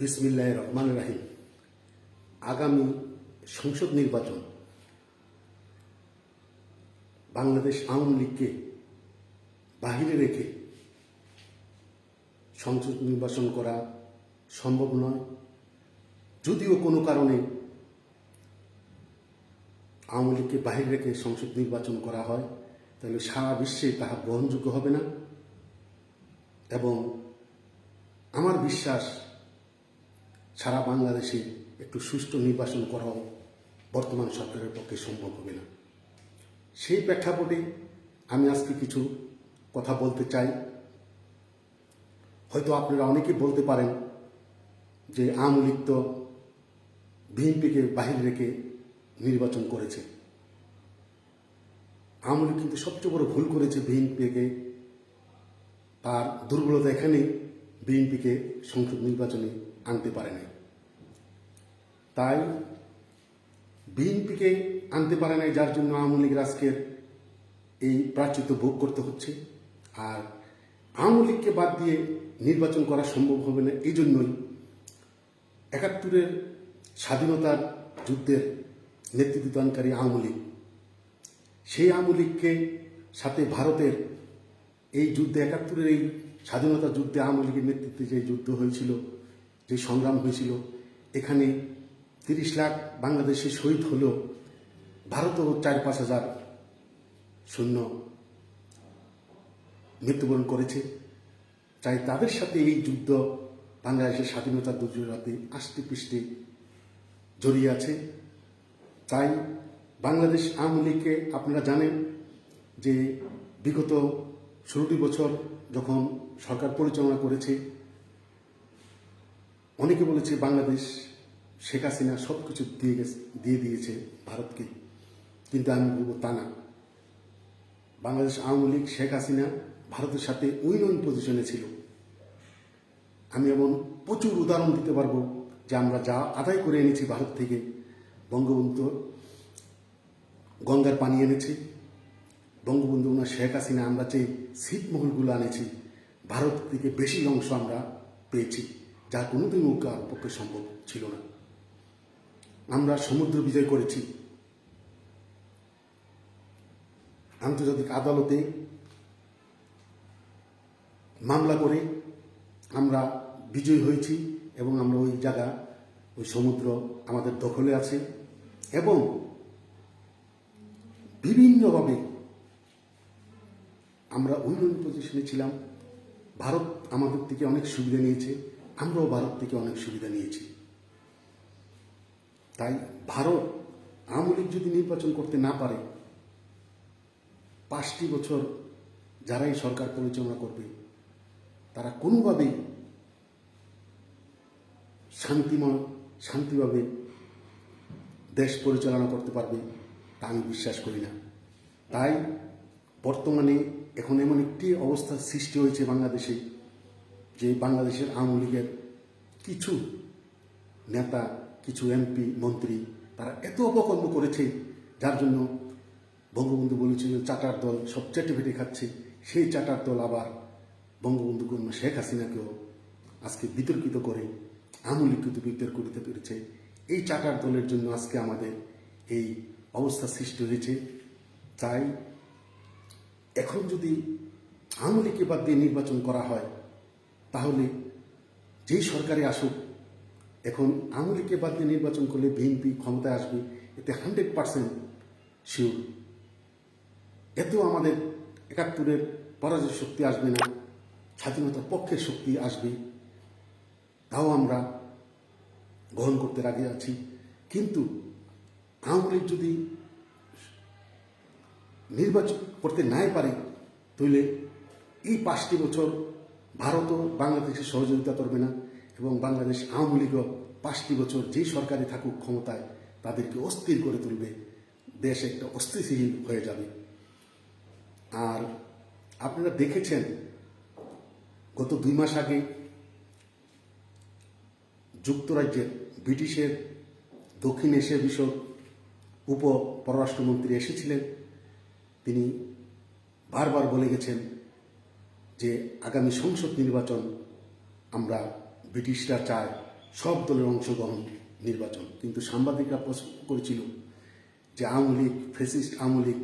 বিসমিল্লাহ রহমান রাহিম। আগামী সংসদ নির্বাচন, বাংলাদেশ আওয়ামী লীগকে বাহিরে রেখে সংসদ নির্বাচন করা সম্ভব নয়। যদিও কোনো কারণে আওয়ামী লীগকে বাহিরে রেখে সংসদ নির্বাচন করা হয়, তাহলে সারা বিশ্বে তাহা গ্রহণযোগ্য হবে না। এবং আমার বিশ্বাস সারা বাংলাদেশে একটু সুষ্ঠু নির্বাচন করাও বর্তমান সরকারের পক্ষে সম্ভব হবে না। সেই প্রেক্ষাপটে আমি আজকে কিছু কথা বলতে চাই। হয়তো আপনারা অনেকে বলতে পারেন যে আওয়ামী লীগ তো বিএনপিকে বাহির রেখে নির্বাচন করেছে। আওয়ামী লীগ কিন্তু সবচেয়ে বড় ভুল করেছে বিএনপিকে। তার দুর্বলতা এখানে বিএনপিকে সংসদ নির্বাচনে আনতে পারে নাই। তাই বিএনপিকে আনতে পারে নাই, যার জন্য আওয়ামী লীগের আজকের এই প্রাচিত্য ভোগ করতে হচ্ছে। আর আওয়ামী লীগকে বাদ দিয়ে নির্বাচন করা সম্ভব হবে না এই জন্যই একাত্তরের স্বাধীনতার যুদ্ধের নেতৃত্বদানকারী আওয়ামী লীগ, সেই আওয়ামী লীগকে সাথে ভারতের এই যুদ্ধে, একাত্তরের এই স্বাধীনতা যুদ্ধে আওয়ামী লীগের নেতৃত্বে যে যুদ্ধ হয়েছিল যে সংগ্রাম হয়েছিল, এখানে তিরিশ লাখ বাংলাদেশে শহীদ হলেও ভারতও চার পাঁচ হাজার সৈন্য মৃত্যুবরণ করেছে। তাই তাদের সাথে এই যুদ্ধ বাংলাদেশের স্বাধীনতা দুর্যোগাতে আষ্টে পৃষ্ঠে জড়িয়ে আছে। তাই বাংলাদেশ আওয়ামী লীগকে আপনারা জানেন যে বিগত ষোলোটি বছর যখন সরকার পরিচালনা করেছে অনেকে বলেছে বাংলাদেশ শেখ হাসিনা সব কিছু দিয়ে গেছে, দিয়ে দিয়েছে ভারতকে। কিন্তু আমি বলব তা না। বাংলাদেশ আওয়ামী লীগ, শেখ হাসিনা ভারতের সাথে উইন উইন পজিশনে ছিল। আমি এমন প্রচুর উদাহরণ দিতে পারব যে আমরা যা আদায় করে এনেছি ভারত থেকে, বঙ্গবন্ধু গঙ্গার পানি এনেছি, বঙ্গবন্ধু ওনার শেখ হাসিনা আমরা যে ছিটমহলগুলো আনেছি ভারত থেকে বেশি অংশ আমরা পেয়েছি। যা কোনোদিন কার পক্ষে সম্ভব ছিল না। আমরা সমুদ্র বিজয় করেছি। আন্তর্জাতিক আদালতে মামলা করে আমরা বিজয়ী হয়েছি এবং আমরা ওই জায়গা, ওই সমুদ্র আমাদের দখলে আছে এবং বিভিন্নভাবে আমরা উন্নয়ন পজিশনে ছিলাম। ভারত আমাদের থেকে অনেক সুবিধা নিয়েছে। আমরাও ভারত থেকে অনেক সুবিধা নিয়েছি। তাই ভারত আওয়ামী লীগ যদি নির্বাচন করতে না পারে, পাঁচটি বছর যারাই সরকার পরিচালনা করবে, তারা কোনোভাবেই শান্তিময়, শান্তিভাবে দেশ পরিচালনা করতে পারবে তা আমি বিশ্বাস করি না। তাই বর্তমানে এখন এমন একটি অবস্থার সৃষ্টি হয়েছে বাংলাদেশে যে বাংলাদেশের আওয়ামী লীগের কিছু নেতা, কিছু এমপি, মন্ত্রী, তারা এত অপকর্ম করেছে, যার জন্য বঙ্গবন্ধু বলেছিল চাটার দল সব চেটে ফেটে খাচ্ছে। সেই চাটার দল আবার বঙ্গবন্ধু কন্যা শেখ হাসিনাকেও আজকে বিতর্কিত করে আমূলিকৃত বিতর্কিত পেরেছে। এই চাটার দলের জন্য আজকে আমাদের এই অবস্থা সৃষ্টি হয়েছে। তাই এখন যদি আওয়ামী লীগকে বাদ দিয়ে নির্বাচন করা হয় তাহলে যেই সরকারে আসুক, এখন আওয়ামী বাদ দিয়ে নির্বাচন করলে বিএনপি ক্ষমতায় আসবে, এতে হান্ড্রেড পার্সেন্ট শিওর এতেও আমাদের একাত্তরের পরাজয় শক্তি আসবে না, স্বাধীনতার পক্ষের শক্তি আসবে, তাও আমরা গ্রহণ করতে রাজি আছি। কিন্তু আওয়ামী লীগ যদি নির্বাচন করতে নাই পারে, তাহলে এই পাঁচটি বছর ভারতও বাংলাদেশের সহযোগিতা করবে না এবং বাংলাদেশ আওয়ামী লীগও পাঁচটি বছর যেই সরকারে থাকুক ক্ষমতায় তাদেরকে অস্থির করে তুলবে। দেশ একটা অস্থিতিশীল হয়ে যাবে। আর আপনারা দেখেছেন, গত দুই মাস আগে যুক্তরাজ্যের ব্রিটিশের দক্ষিণ এশিয়া বিষয়ক উপ পররাষ্ট্রমন্ত্রী এসেছিলেন। তিনি বারবার বলে গেছেন যে আগামী সংসদ নির্বাচন আমরা ব্রিটিশরা চায়, সব দলের অংশগ্রহণ নির্বাচন। কিন্তু সাংবাদিকরা প্রশ্ন করেছিল যে আওয়ামী লীগ ফেসিস্ট আওয়ামী লীগ,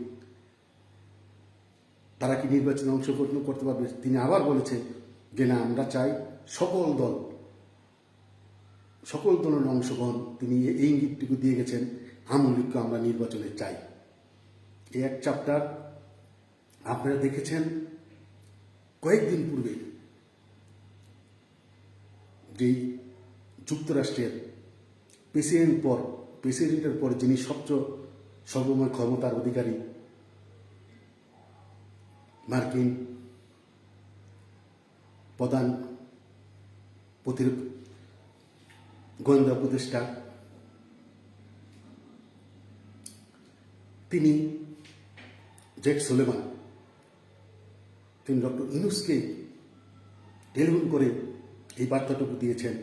তারা কি নির্বাচনে অংশগ্রহণ করতে পারবে? তিনি আবার বলেছেন যে না, আমরা চাই সকল দল, সকল দলের অংশগ্রহণ। তিনি এই ইঙ্গিতটুকু দিয়ে গেছেন, আওয়ামী লীগকে আমরা নির্বাচনে চাই। এই এক চ্যাপ্টার আপনারা দেখেছেন কয়েকদিন পূর্বে যেই যুক্তরাষ্ট্রের প্রেসিডেন্ট পর, প্রেসিডেন্টের পর যিনি সবচেয়ে সর্বময় ক্ষমতার অধিকারী, মার্কিন প্রধান গোয়েন্দা উপদেষ্টা, তিনি জেক সোলেমান তিনি ডক্টর ইনুসকে টেলিফোন করে এই বার্তাটুকু দিয়েছেন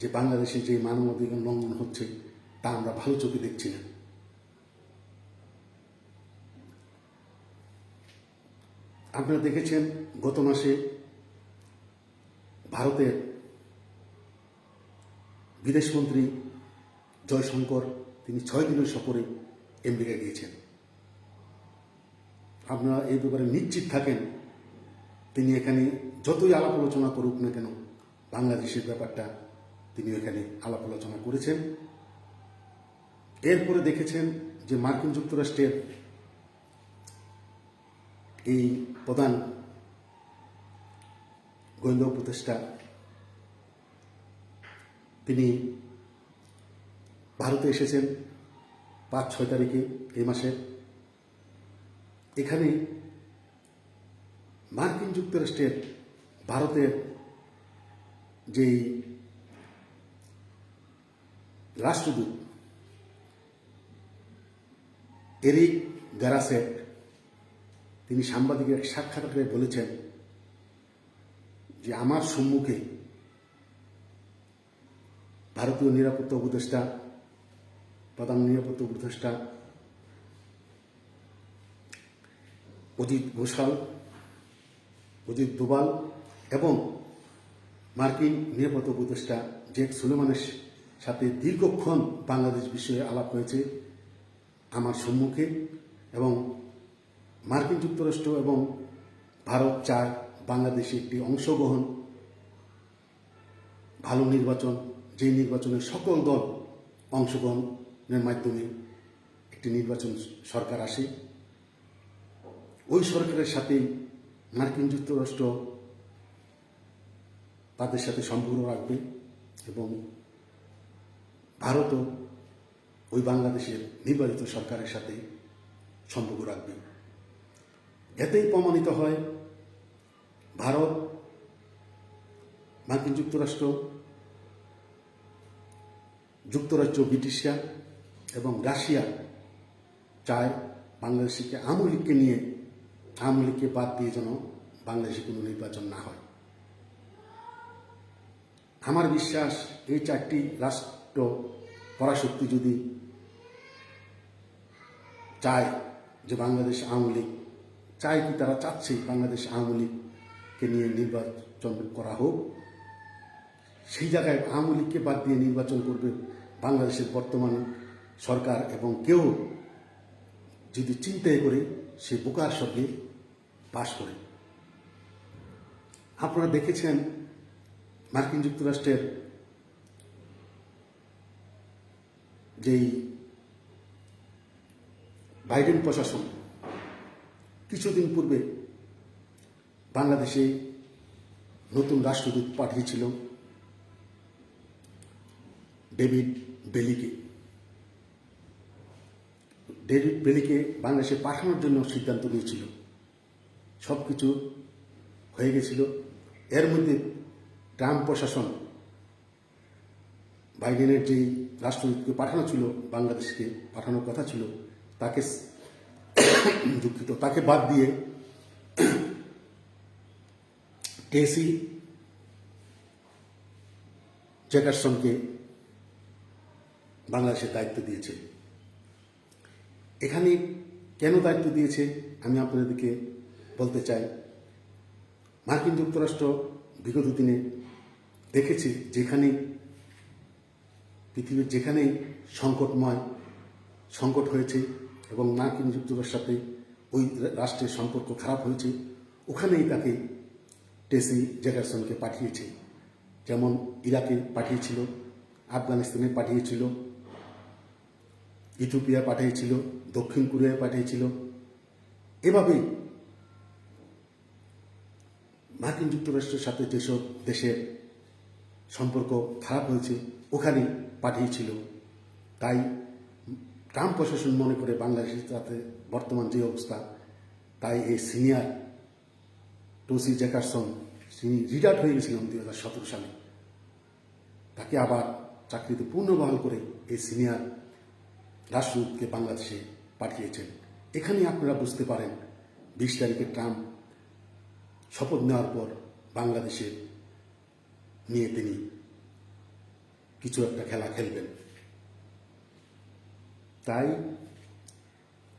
যে বাংলাদেশে যে মানবাধিকার লঙ্ঘন হচ্ছে, তা আমরা ভালো চোখে দেখছি না। আপনারা দেখেছেন, গত মাসে ভারতের বিদেশমন্ত্রী জয়শঙ্কর তিনি ছয় দিনের সফরে আমেরিকা গিয়েছেন। আপনারা এই ব্যাপারে নিশ্চিত থাকেন তিনি এখানে যতই আলাপ আলোচনা করুক না কেন, বাংলাদেশের ব্যাপারটা তিনি এখানে আলাপ আলোচনা করেছেন। এরপরে দেখেছেন যে মার্কিন যুক্তরাষ্ট্রের এই প্রধান গোয়েন্দা উপদেষ্টা, তিনি ভারতে এসেছেন পাঁচ ছয় তারিখে, এই মাসে এখানে মার্কিন যুক্তরাষ্ট্রের ভারতের যেই রাষ্ট্রদূত, এরিক গ্যারাসেট তিনি সাংবাদিকের এক সাক্ষাৎকারে বলেছেন যে আমার সম্মুখে ভারতীয় নিরাপত্তা উপদেষ্টা, প্রধান নিরাপত্তা উপদেষ্টা অজিত ঘোষাল অজিত দোবাল এবং মার্কিন নিরাপত্তা উপদেষ্টা জেক সুলেমানের সাথে দীর্ঘক্ষণ বাংলাদেশ বিষয়ে আলাপ হয়েছে আমার সম্মুখে এবং মার্কিন যুক্তরাষ্ট্র এবং ভারত চায় বাংলাদেশে একটি অংশগ্রহণ, ভালো নির্বাচন, যে নির্বাচনে সকল দল অংশগ্রহণের মাধ্যমে একটি নির্বাচন সরকার আসে। ওই সরকারের সাথেই মার্কিন যুক্তরাষ্ট্র তাদের সাথে সম্পর্ক রাখবে এবং ভারতও ওই বাংলাদেশের নির্বাচিত সরকারের সাথে সম্পর্ক রাখবে। এতেই প্রমাণিত হয়, ভারত, মার্কিন যুক্তরাষ্ট্র, যুক্তরাজ্য ব্রিটিশরা এবং রাশিয়া চায় বাংলাদেশকে আওয়ামী লীগকে নিয়ে আওয়ামী লীগকে বাদ দিয়ে যেন বাংলাদেশে কোনো নির্বাচন না হয়। আমার বিশ্বাস এই চারটি রাষ্ট্র পরাশক্তি যদি চায় যে বাংলাদেশ আওয়ামী লীগ, চায় কি তারা চাচ্ছে বাংলাদেশ আওয়ামী লীগকে নিয়ে নির্বাচন করা হোক? সেই জায়গায় আওয়ামী লীগকে বাদ দিয়ে নির্বাচন করবে বাংলাদেশের বর্তমান সরকার এবং কেউ যদি চিন্তায় করে সে বোকার সঙ্গে পাশ করে। আপনারা দেখেছেন মার্কিন যুক্তরাষ্ট্রের যেই বাইডেন প্রশাসন, কিছুদিন পূর্বে বাংলাদেশে নতুন রাষ্ট্রদূত পাঠিয়েছিল ডেভিড বেলিকে। ডেভিড বেলিকে বাংলাদেশে পাঠানোর জন্য সিদ্ধান্ত নিয়েছিল। সব কিছু হয়ে গেছিল। এর মধ্যে ট্রাম্প প্রশাসন বাইডেনের যেই রাষ্ট্রদূতকে পাঠানো ছিল, বাংলাদেশকে পাঠানোর কথা ছিল, তাকে দুঃখিত, তাকে বাদ দিয়ে টেসি জ্যাকারসনকে বাংলাদেশের দায়িত্ব দিয়েছে। এখানে কেন দায়িত্ব দিয়েছে, আমি আপনাদেরকে বলতে চাই, মার্কিন যুক্তরাষ্ট্র বিগত দিনে দেখেছে যেখানে, পৃথিবীর যেখানেই সংকটময়, সংকট হয়েছে এবং মার্কিন যুক্তরাষ্ট্রের সাথে ওই রাষ্ট্রের সম্পর্ক খারাপ হয়েছে, ওখানেই তাকে টেসি জ্যাকারসনকে পাঠিয়েছে। যেমন ইরাকে পাঠিয়েছিল, আফগানিস্তানে পাঠিয়েছিল, ইথিওপিয়া পাঠিয়েছিল, দক্ষিণ কোরিয়ায় পাঠিয়েছিল। এভাবেই মার্কিন যুক্তরাষ্ট্রের সাথে যেসব দেশের সম্পর্ক খারাপ হয়েছে ওখানে পাঠিয়েছিল। তাই ট্রাম্প প্রশাসন মনে করে বাংলাদেশের সাথে বর্তমান যে অবস্থা, তাই এই সিনিয়র টসি জ্যাকারসন, তিনি রিটায়ার্ড হয়ে গেছিলেন দুই হাজার সতেরো সালে। তাকে আবার চাকরিতে পুনর্বহাল করে এই সিনিয়র রাষ্ট্রদূতকে বাংলাদেশে পাঠিয়েছেন। এখানে আপনারা বুঝতে পারেন, বিশ তারিখে ট্রাম্প শপথ নেওয়ার পর বাংলাদেশের নিয়ে তিনি কিছু একটা খেলা খেলবেন। তাই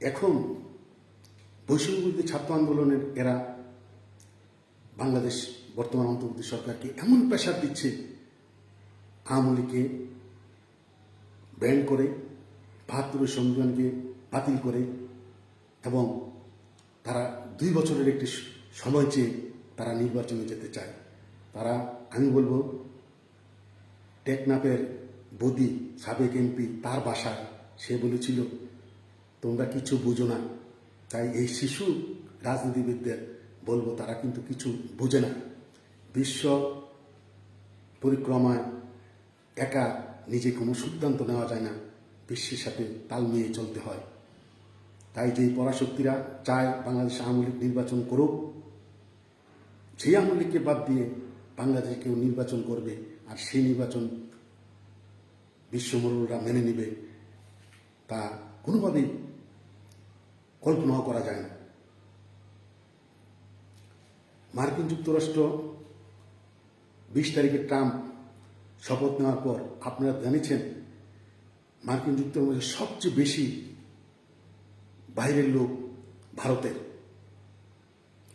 এখন বৈষম্যবিরোধী ছাত্র আন্দোলনের এরা বাংলাদেশ বর্তমান অন্তর্বর্তী সরকারকে এমন প্রেশার দিচ্ছে, আওয়ামী লীগকে ব্যান করে বাহাত্তরের সংবিধানকে বাতিল করে এবং তারা দুই বছরের একটি সময় চেয়ে তারা নির্বাচনে যেতে চায়, তারা, আমি বলব, টেকনাফের বদি সাবেক এমপি তার বাসায় সে বলেছিল, তোমরা কিছু বুঝো না। তাই এই শিশু রাজনীতিবিদদের বলব, তারা কিন্তু কিছু বোঝে না। বিশ্ব পরিক্রমায় একা নিজে কোনো সিদ্ধান্ত নেওয়া যায় না। বিশ্বের সাথে তাল মিলিয়ে চলতে হয়। তাই যেই পরাশক্তিরা চায় বাংলাদেশ আওয়ামী লীগ নির্বাচন করুক, সেই আওয়ামী লীগকে বাদ দিয়ে বাংলাদেশে কেউ নির্বাচন করবে আর সেই নির্বাচন বিশ্বমরুলরা মেনে নেবে, তা কোনোভাবেই কল্পনাও করা যায় না। মার্কিন যুক্তরাষ্ট্র বিশ তারিখে ট্রাম্প শপথ নেওয়ার পর আপনারা জানিয়েছেন মার্কিন যুক্তরাষ্ট্রের সবচেয়ে বেশি বাইরের লোক ভারতের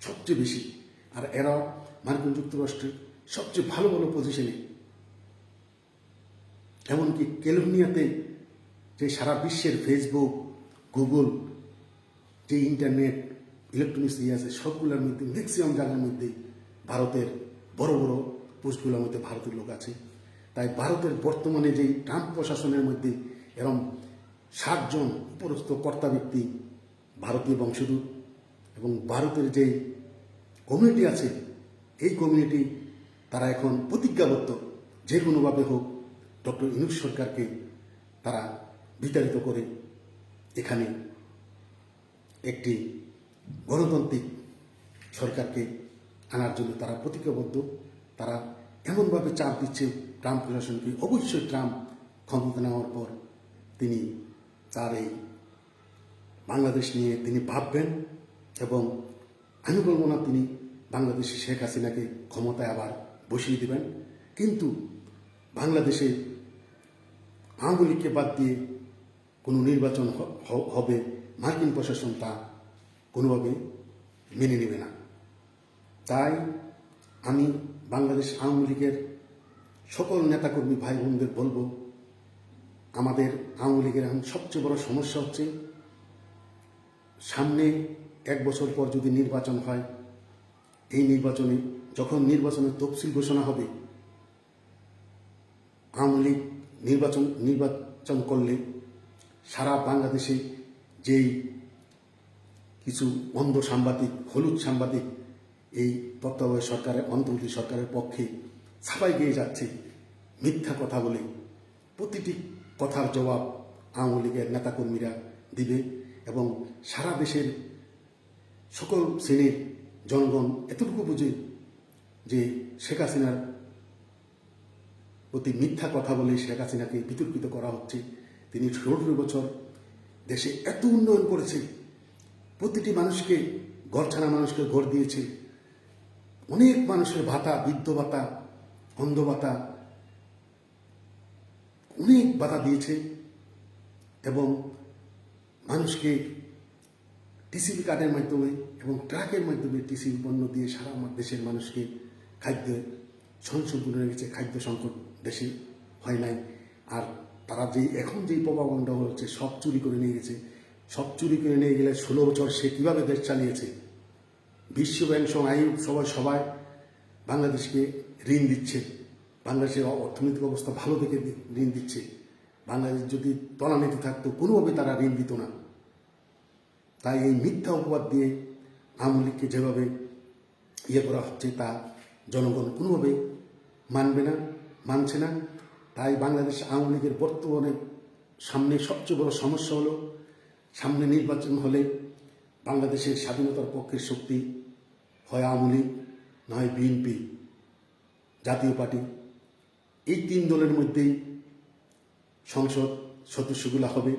সবচেয়ে বেশি। আর এরা মার্কিন যুক্তরাষ্ট্রের সবচেয়ে ভালো ভালো পজিশনে এমনকি ক্যালিফোর্নিয়াতে যে সারা বিশ্বের ফেসবুক গুগল যে ইন্টারনেট ইলেকট্রনিক্স ইয়ে আছে, সবগুলোর মধ্যে ম্যাক্সিমাম জায়গার মধ্যে ভারতের বড় বড় পোস্টগুলোর মধ্যে ভারতের লোক আছে। তাই ভারতের বর্তমানে যেই ট্রাম্প প্রশাসনের মধ্যে এরম ষাটজন উপরস্থ কর্তা ব্যক্তি ভারতীয় বংশোদ্ভূত এবং ভারতের যেই কমিউনিটি আছে, এই কমিউনিটি তারা এখন প্রতিজ্ঞাবদ্ধ যে কোনোভাবে হোক ডক্টর ইনুস সরকারকে তারা বিতাড়িত করে এখানে একটি গণতান্ত্রিক সরকারকে আনার জন্য তারা প্রতিজ্ঞাবদ্ধ। তারা এমনভাবে চাপ দিচ্ছে ট্রাম্প প্রশাসনকে। অবশ্যই ট্রাম্প ক্ষমতা নেওয়ার পর তিনি তার এই বাংলাদেশ নিয়ে তিনি ভাববেন এবং আমি বলব না তিনি বাংলাদেশে শেখ হাসিনাকে ক্ষমতায় আবার বসিয়ে দেবেন। কিন্তু বাংলাদেশে আওয়ামী লীগকে বাদ দিয়ে কোনো নির্বাচন হবে মার্কিন প্রশাসন তা কোনোভাবে মেনে নেবে না। তাই আমি বাংলাদেশ আওয়ামী লীগের সকল নেতাকর্মী ভাই বোনদের বলব, আমাদের আওয়ামী লীগের এখন সবচেয়ে বড় সমস্যা হচ্ছে সামনে এক বছর পর যদি নির্বাচন হয়, এই নির্বাচনে যখন নির্বাচনের তফসিল ঘোষণা হবে, আওয়ামী লীগ নির্বাচন নির্বাচন করলে সারা বাংলাদেশে যেই কিছু অন্ধ সাংবাদিক, হলুদ সাংবাদিক এই তত্ত্বাবধায়ক সরকারের, অন্তর্বর্তী সরকারের পক্ষে ছাপাই গিয়ে যাচ্ছে মিথ্যা কথা বলে, প্রতিটি কথার জবাব আওয়ামী লীগের নেতাকর্মীরা দিবে। এবং সারা দেশের সকল শ্রেণির জনগণ এতটুকু বুঝে যে শেখ হাসিনার প্রতি মিথ্যা কথা বলে শেখ হাসিনাকে বিতর্কিত করা হচ্ছে। তিনি ষোলো বছর দেশে এত উন্নয়ন করেছে। প্রতিটি মানুষকে ঘর ছাড়া মানুষকে ঘর দিয়েছে। অনেক মানুষের ভাতা, বৃদ্ধ ভাতা, অন্ধ ভাতা, অনেক ভাতা দিয়েছে এবং মানুষকে টিসিবি কার্ডের মাধ্যমে এবং ট্রাকের মাধ্যমে টিসিবি পণ্য দিয়ে সারা আমার দেশের মানুষকে খাদ্য সংসম্পূর্ণ হয়ে গেছে খাদ্য সংকট দেশে হয় নাই। আর তারা যেই, এখন যেই প্রভাবনটা হচ্ছে, সব চুরি করে নিয়ে গেছে। সব চুরি করে নিয়ে গেলে ষোলো বছর সে কীভাবে দেশ চালিয়েছে? বিশ্ব ব্যাংক সহ আইএম সবাই সবাই বাংলাদেশকে ঋণ দিচ্ছে। বাংলাদেশের অর্থনৈতিক অবস্থা ভালো থেকে ঋণ দিচ্ছে। বাংলাদেশ যদি তলানিতে থাকতো, কোনোভাবে তারা ঋণ দিত না। তাই এই মিথ্যা অপবাদ দিয়ে আওয়ামী লীগকে যেভাবে ইয়ে করা হচ্ছে তা জনগণ কোনোভাবে মানবে না, মানছে না। তাই বাংলাদেশ আওয়ামী লীগের বর্তমানে সামনে সবচেয়ে বড় সমস্যা হলো, সামনে নির্বাচন হলে বাংলাদেশের স্বাধীনতার পক্ষের শক্তি হয় আওয়ামী লীগ, নয় বিএনপি, জাতীয় পার্টি। এই তিন দলের মধ্যেই সংসদ সদস্যগুলো হবে।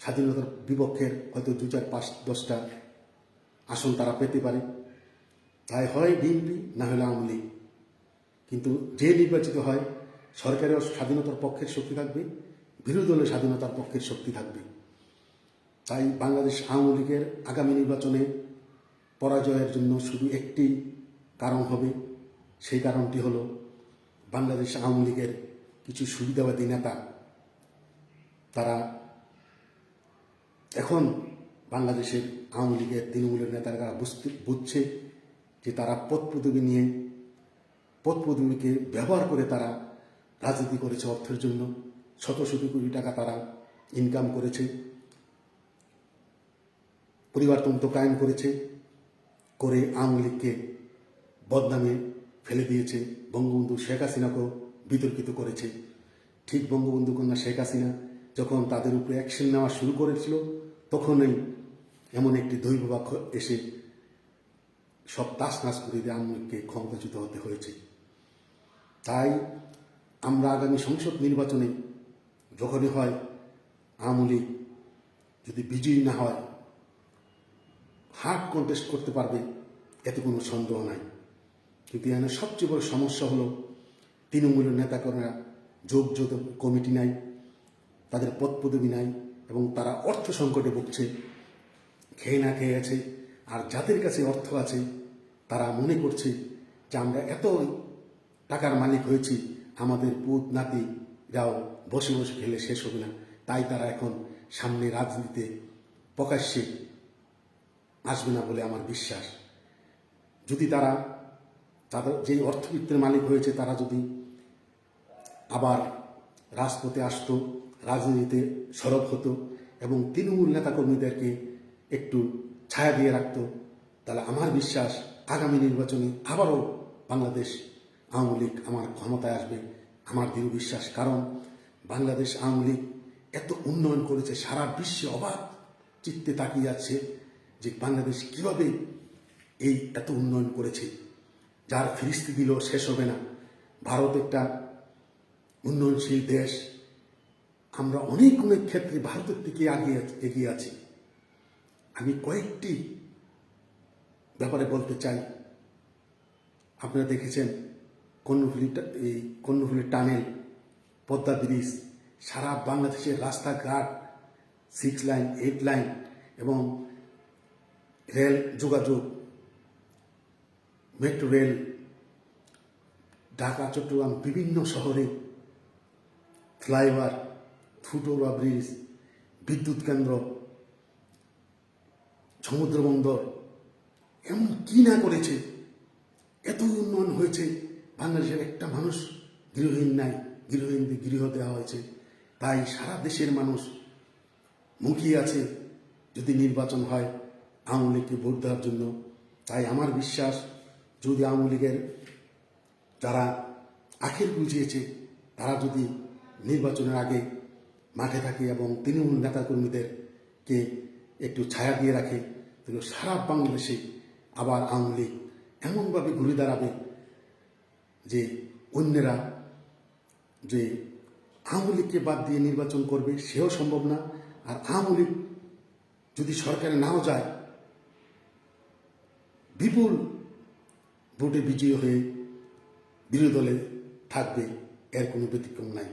স্বাধীনতার বিপক্ষের হয়তো দু চার পাঁচ দশটা আসন তারা পেতে পারে। তাই হয় বিএনপি, না হলে আওয়ামী লীগ। কিন্তু যে নির্বাচিত হয় সরকারের স্বাধীনতার পক্ষের শক্তি থাকবে, বিরোধী দলের স্বাধীনতার পক্ষের শক্তি থাকবে। তাই বাংলাদেশ আওয়ামী লীগের আগামী নির্বাচনে পরাজয়ের জন্য শুধু একটি কারণ হবে, সেই কারণটি হলো বাংলাদেশ আওয়ামী লীগের কিছু সুবিধাবাদী নেতা তারা এখন বাংলাদেশের আওয়ামী লীগের তৃণমূলের নেতারা বুঝতে, বুঝছে যে তারা পদ পদবি নিয়ে পদ পদবিকে ব্যবহার করে তারা রাজনীতি করেছে অর্থের জন্য। শত শত কোটি টাকা তারা ইনকাম করেছে। পরিবারতন্ত্র কায়েম করেছে, করে আওয়ামী লীগকে বদনামে ফেলে দিয়েছে। বঙ্গবন্ধু শেখ হাসিনাকেও বিতর্কিত করেছে। ঠিক বঙ্গবন্ধু কন্যা শেখ হাসিনা যখন তাদের উপরে অ্যাকশন নেওয়া শুরু করেছিল, তখনই এমন একটি দৈববাক্য এসে সব তাস নাস করে দিয়ে আওয়ামী ক্ষমতাচ্যুত হতে হয়েছে। তাই আমরা আগামী সংসদ নির্বাচনে যখনই হয়, আওয়ামী লীগ যদি বিজয়ী না হয় হার্ড কন্টেস্ট করতে পারবে, এতে কোনো সন্দেহ নাই। কিন্তু এখানে সবচেয়ে বড় সমস্যা হলো তৃণমূলের নেতাকর্মীরা যোগ যোগ কমিটি নাই, তাদের পদ পদবি নাই এবং তারা অর্থ সংকটে ভুগছে, খেয়ে না খেয়ে আছে, আর যাদের কাছে অর্থ আছে, তারা মনে করছে যে আমরা এত টাকার মালিক হয়েছি, আমাদের পুত নাতিরাও বসে বসে খেলে শেষ হবে না। তাই তারা এখন সামনে রাজনীতিতে প্রকাশ্যে আসবে না বলে আমার বিশ্বাস। যদি তারা, তাদের যেই অর্থবিত্তের মালিক হয়েছে, তারা যদি আবার রাজপথে আসতো, রাজনীতিতে সরব হতো এবং তৃণমূল নেতাকর্মীদেরকে একটু ছায়া দিয়ে রাখত। তাহলে আমার বিশ্বাস আগামী নির্বাচনে আবারও বাংলাদেশ আওয়ামী লীগ আমার ক্ষমতায় আসবে, আমার দৃঢ় বিশ্বাস। কারণ বাংলাদেশ আওয়ামী লীগ এত উন্নয়ন করেছে, সারা বিশ্বে অবাক চিত্তে তাকিয়ে আছে যে বাংলাদেশ কীভাবে এই এত উন্নয়ন করেছে। যার ফিরিস্তি দিলেও শেষ হবে না। ভারত একটা উন্নয়নশীল দেশ। আমরা অনেক অনেক ক্ষেত্রে ভারতের থেকে আগিয়ে এগিয়ে আছি। আমি কয়েকটি ব্যাপারে বলতে চাই। আপনারা দেখেছেন কর্ণফুলি এই কর্ণফুলি টানেল, পদ্মা ব্রিজ, সারা বাংলাদেশের রাস্তাঘাট সিক্স লাইন এইট লাইন এবং রেল যোগাযোগ, মেট্রো রেল, ঢাকা, চট্টগ্রাম বিভিন্ন শহরে ফ্লাইওভার ফুটওভার ব্রিজ, বিদ্যুৎ কেন্দ্র, সমুদ্র বন্দর, এমন কি না করেছে? এত উন্নয়ন হয়েছে, বাংলাদেশের একটা মানুষ গৃহহীন নাই গৃহহীনদের গৃহ দেওয়া হয়েছে। তাই সারা দেশের মানুষ মুখিয়ে আছে যদি নির্বাচন হয় আওয়ামী লীগকে ভোট দেওয়ার জন্য। তাই আমার বিশ্বাস, যদি আওয়ামী লীগের যারা আখের বুঝিয়েছে তারা যদি নির্বাচনের আগে মাঠে থাকে এবং তৃণমূল নেতাকর্মীদেরকে একটু ছায়া দিয়ে রাখে তাহলে সারা বাংলাদেশে আবার আওয়ামী লীগ এমনভাবে ঘুরে দাঁড়াবে যে অন্যেরা যে আওয়ামী লীগকে বাদ দিয়ে নির্বাচন করবে সেও সম্ভব না। আর আওয়ামী লীগ যদি সরকারে নাও যায়, বিপুল ভোটে বিজয়ী হয়ে বিরোধী দলে থাকবে, এর কোনো ব্যতিক্রম নাই।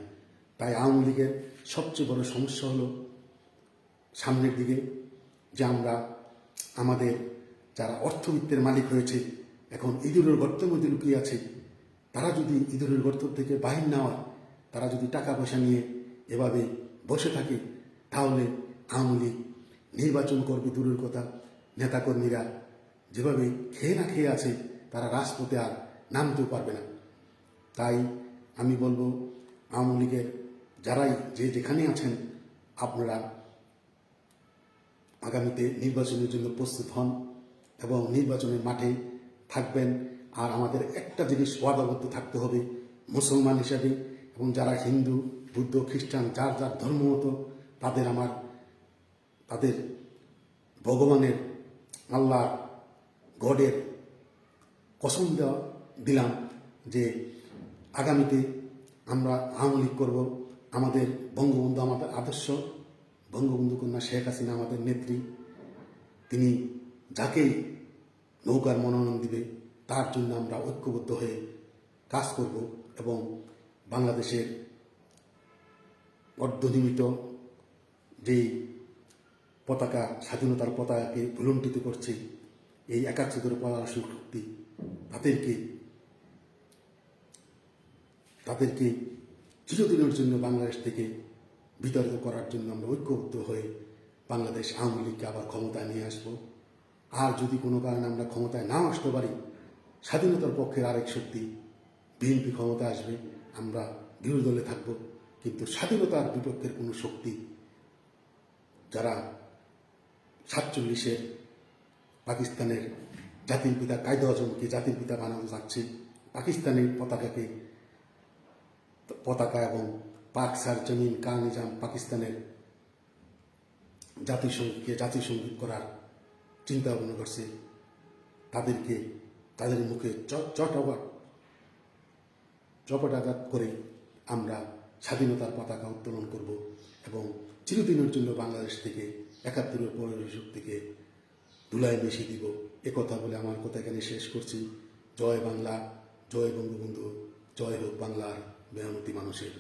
তাই আওয়ামী লীগের সবচেয়ে বড় সমস্যা হলো সামনের দিকে যে আমরা আমাদের যারা অর্থবিত্তের মালিক হয়েছে, এখন ইঁদুরের গর্তের মধ্যে লুকিয়ে আছে, তারা যদি ইঁদুরের গর্ত থেকে বাহির না হয়, তারা যদি টাকা পয়সা নিয়ে এভাবে বসে থাকে, তাহলে আওয়ামী লীগ নির্বাচন করবে দূরের কথা। নেতাকর্মীরা যেভাবে খেয়ে না খেয়ে আছে, তারা রাজপথে আর নামতেও পারবে না। তাই আমি বলব, আওয়ামী লীগের যারাই যে যেখানে আছেন, আপনারা আগামীতে নির্বাচনের জন্য প্রস্তুত হন এবং নির্বাচনের মাঠে থাকবেন। আর আমাদের একটা জিনিস ওয়াদাবদ্ধ থাকতে হবে, মুসলমান হিসাবে এবং যারা হিন্দু, বুদ্ধ, খ্রিস্টান, যার যার ধর্ম মতো, তাদের আমার, তাদের ভগবানের আল্লাহ গডের কসম দেওয়া দিলাম যে আগামীতে আমরা আওয়ামী লীগ করব। আমাদের বঙ্গবন্ধু আমাদের আদর্শ। বঙ্গবন্ধু কন্যা শেখ হাসিনা আমাদের নেত্রী। তিনি যাকেই নৌকার মনোনয়ন দিবে, তার জন্য আমরা ঐক্যবদ্ধ হয়ে কাজ করব এবং বাংলাদেশের অর্ধনিমিত যেই পতাকা, স্বাধীনতার পতাকাকে ভুলুণ্ঠিত করছে, এই একাত্তরের পরাশক্তি শক্তি তাদেরকে তাদেরকে চিরদিনের জন্য বাংলাদেশ থেকে বিতাড়িত করার জন্য আমরা ঐক্যবদ্ধ হয়ে বাংলাদেশ আওয়ামী লীগকে আবার ক্ষমতায় নিয়ে আসব। আর যদি কোনো কারণে আমরা ক্ষমতায় নাও আসতে পারি, স্বাধীনতার পক্ষের আরেক শক্তি বিএনপি ক্ষমতায় আসবে, আমরা বিরোধী দলে থাকব। কিন্তু স্বাধীনতার বিপক্ষের কোনো শক্তি যারা সাতচল্লিশের পাকিস্তানের জাতির পিতা কায়দা আজমকে জাতির পিতা বানানো যাচ্ছে, পাকিস্তানের পতাকাকে পতাকা এবং পাক সার জমিন নিজাম পাকিস্তানের জাতিসংগীতকে জাতিসংগীত করার চিন্তা ভাবনা করছে। তাদেরকে, তাদের মুখে চ- চটাবাট চপটাঘাত করে আমরা স্বাধীনতার পতাকা উত্তোলন করব এবং চিরদিনের জন্য বাংলাদেশ থেকে, একাত্তরের পরের থেকে ধুলায় মিশিয়ে দিব। কথা বলে আমার কথা এখানে শেষ করছি। জয় বাংলা, জয় বঙ্গবন্ধু, জয় হোক বাংলার মেহনতি মানুষের